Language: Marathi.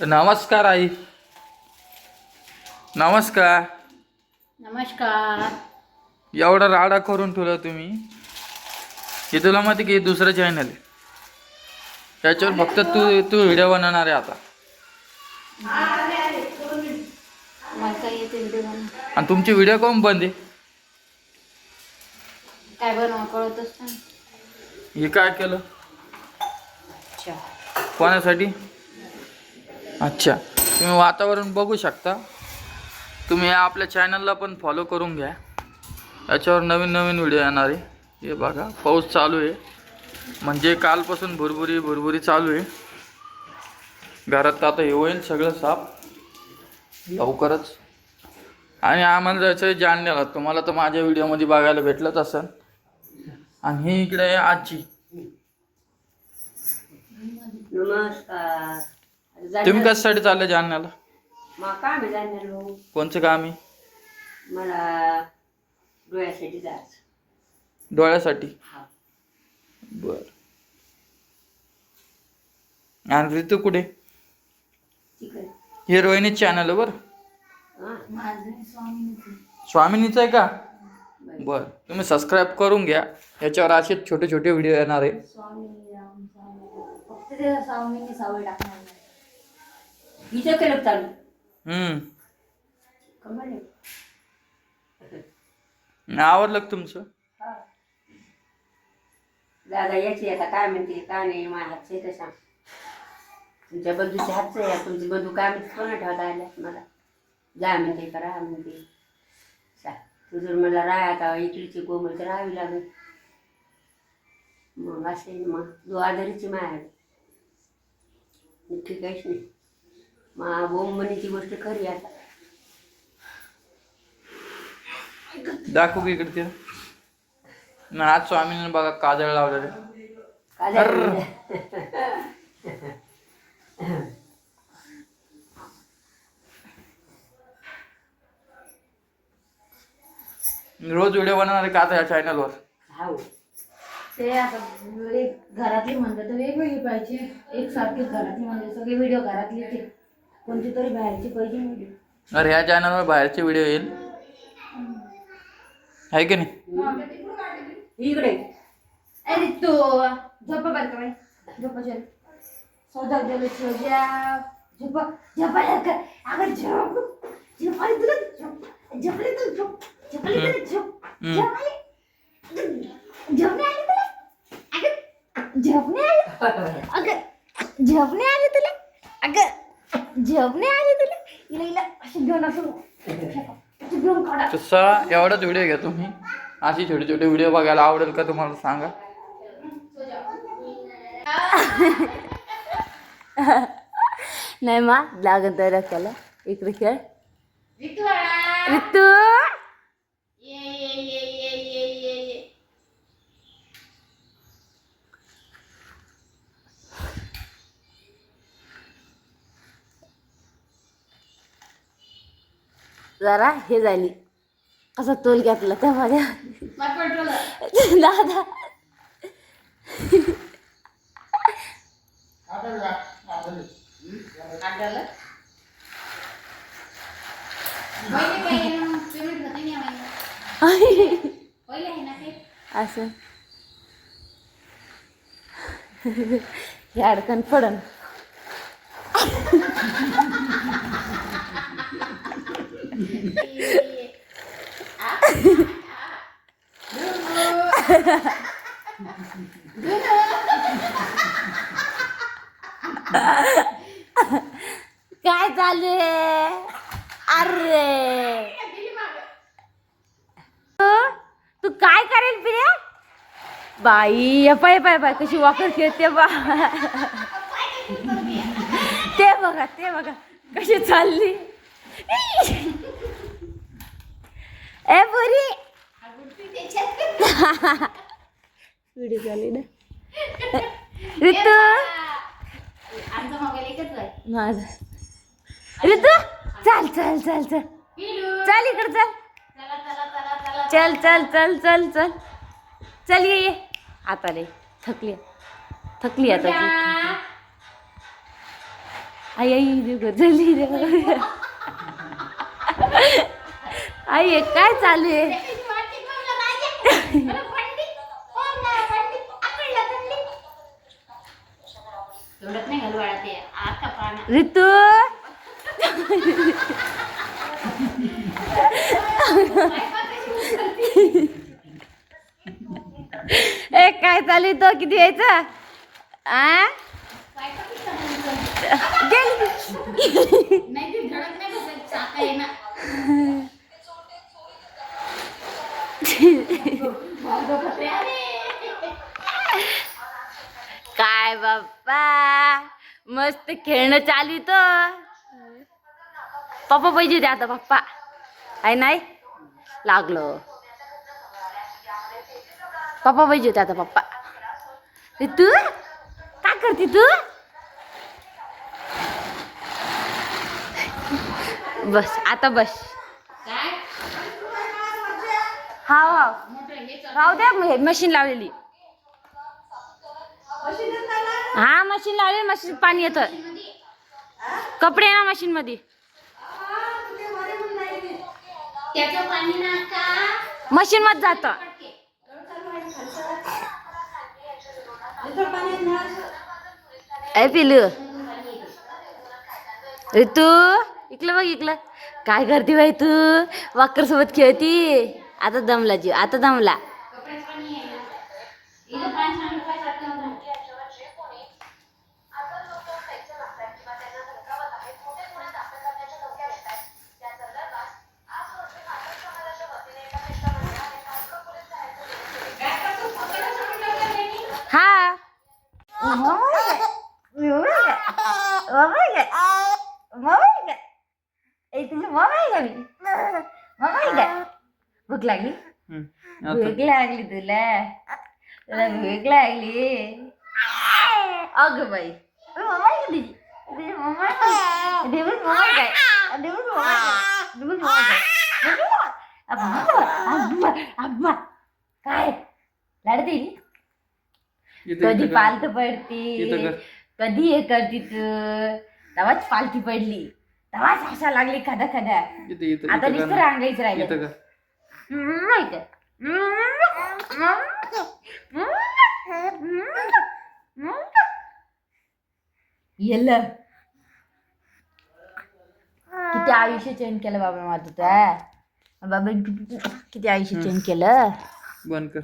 नमस्कार आई. नमस्कार. नमस्कार. एवढा राडा करून ठेवला तुम्ही. हे तुला माहिती की दुसरं चॅनल आहे. त्याच्यावर फक्त तू तू व्हिडिओ बनवणार आहे आता. मला काय येते व्हिडिओ बनवून. आणि तुमचे व्हिडिओ कोण बंद आहे काय बनवा कळतच नाही हे काय केलं? अच्छा. कोणासाठी? अच्छा. तुम्ही वातावरण बघू शकता. तुम्ही आपल्या चॅनलला पण फॉलो करून घ्या. याच्यावर नवीन नवीन व्हिडिओ येणार आहे. हे बघा पाऊस चालू आहे. म्हणजे कालपासून भुरभुरी भुरभुरी चालू आहे. घरात तर आता हे होईल सगळं साफ. लवकरच. आणि आम्हाला जायचं आहे तुम्हाला तर माझ्या व्हिडिओमध्ये बघायला भेटलंच असेल. आणि ही इकडे आहे आजी. नमस्कार. तुम्ही कशासाठी चालले जालन्याला? मग काय मी जाणार कोणचं काम आहे? मला डोळ्यासाठी जायचं. डोळ्यासाठी? हा. बर. आणि ऋतू कुठे? ठीक आहे हे रोहिणी चॅनल बर. हा. स्वामिनीचं आहे का? बरं. बर. तुम्ही सबस्क्राईब करून घ्या. याच्यावर असे छोटे छोटे व्हिडिओ येणार आहे. स्वामी राम स्वामी फक्त ते स्वामीने सावळ टाकणार कमाल आहे. आवडलं तुमचं हा. दादा याची आता काय म्हणते काय नाही माझ्या हातचं तर सांग तुमच्या बंधूचे हातचं आहे तुमचे बंधू काय म्हणते कोणा ठेवता आल्या मला जा म्हणते का राहा म्हणते सांग तू जर मला राहा आता इकडची तर राहावी लागेल मग असे मग दो आधारीची माय ठीक आहेच नाही मा बोंब म्हणीची गोष्ट खरी आता दाखवू की इकडे ते. ना आज स्वामीने बघा काजळ लावलेलं? रोज व्हिडिओ बनवणार का आता या चॅनलवर हाव. ते आता एक घरातली म्हणतात तर वेगवेगळी पाहिजे. एक सारखी घरातली म्हणजे सगळे व्हिडिओ घरातले ते. कोणती तरी बाहेरची पाहिजे अरे ह्या चॅनलवर बाहेरचे व्हिडिओ येईल. आहे की नाही? इकडे. अरे तो झोपा बर का बाई? झोपा चल सौदा गेलो सोजा झोपा झोपायला का अगं झोप. झोपायला तुला झोप. झोपले तू झोप. झोपले तुला झोप. हम्म. झोपले झोपणे आले तुला. अगं झोपणे आले. अगं झोपणे आले तुला. अगं झोपणे आले तुला? इला इला अशी घेऊन असं. अशी घेऊन काढा. तसा एवढाच व्हिडिओ घ्या तुम्ही. अशी छोटे छोटे व्हिडिओ बघायला आवडेल का तुम्हाला सांगा? नाही मा लागत आहे रक्याला इकडे खेळ. ऋतू आला. ऋतू ये ये ये ये ये ये ये जरा हे झाली. कसा तोल घेतला त्यामध्ये दादा. असं. हे अडकण पडन. काय चालू आहे? अरे. हो? तू काय करेल प्रिया? बाई पाय पाय पाय. कशी वाकर खेळते बा. ते बघा ते बघा. कशी चालली? ए पुरी व्हिडिओ चालली ना. ऋतू. आमचा मोबाईल एकच आहे. माझा. ऋतू चल चल चल चल. चल इकडे चल. चला चला चला चला. चल चल चल चल चल. चल ये ये. आता रे थकली थकली आता. आई आई रे आई काय चालू आहे? ऋतू ए काय चालू तो? किती यायचा? आ? गेली ते बाप्पा मस्त खेळणं चालू तो पप्पा पाहिजे होते आता पप्पा. आहे नाही? लागलं. पप्पा पाहिजे होते आता पप्पा. रे तू काय करते तू? बस आता बस. हा राहू द्या मशीन लावलेली. हा मशीन लावले मशीन पाणी येतं. कपडे ना मशीन मध्ये मशीन मध्ये जात. ऐ पिलू. ऋतू इकलं बघ इकलं. काय करते बाई तू? वाकर सोबत खेळती? आता दमला जीव आता दमला. भूक लागली हम्म. आता भूक लागली तुला तुला भूक लागली अग बाई मम्मा कधी हे करती तू तेव्हाच पालती पडली. तेव्हाच हसा लागली खदा खदा इथं इथं आता इथं नुसतं कर. रांगायचं राहिलं. इथं कर. नाही का? येलं. किती आयुष्य चेंज केलं बाबा माझं त्या बाबा किती किती आयुष्य चेंज केलं. बंद कर.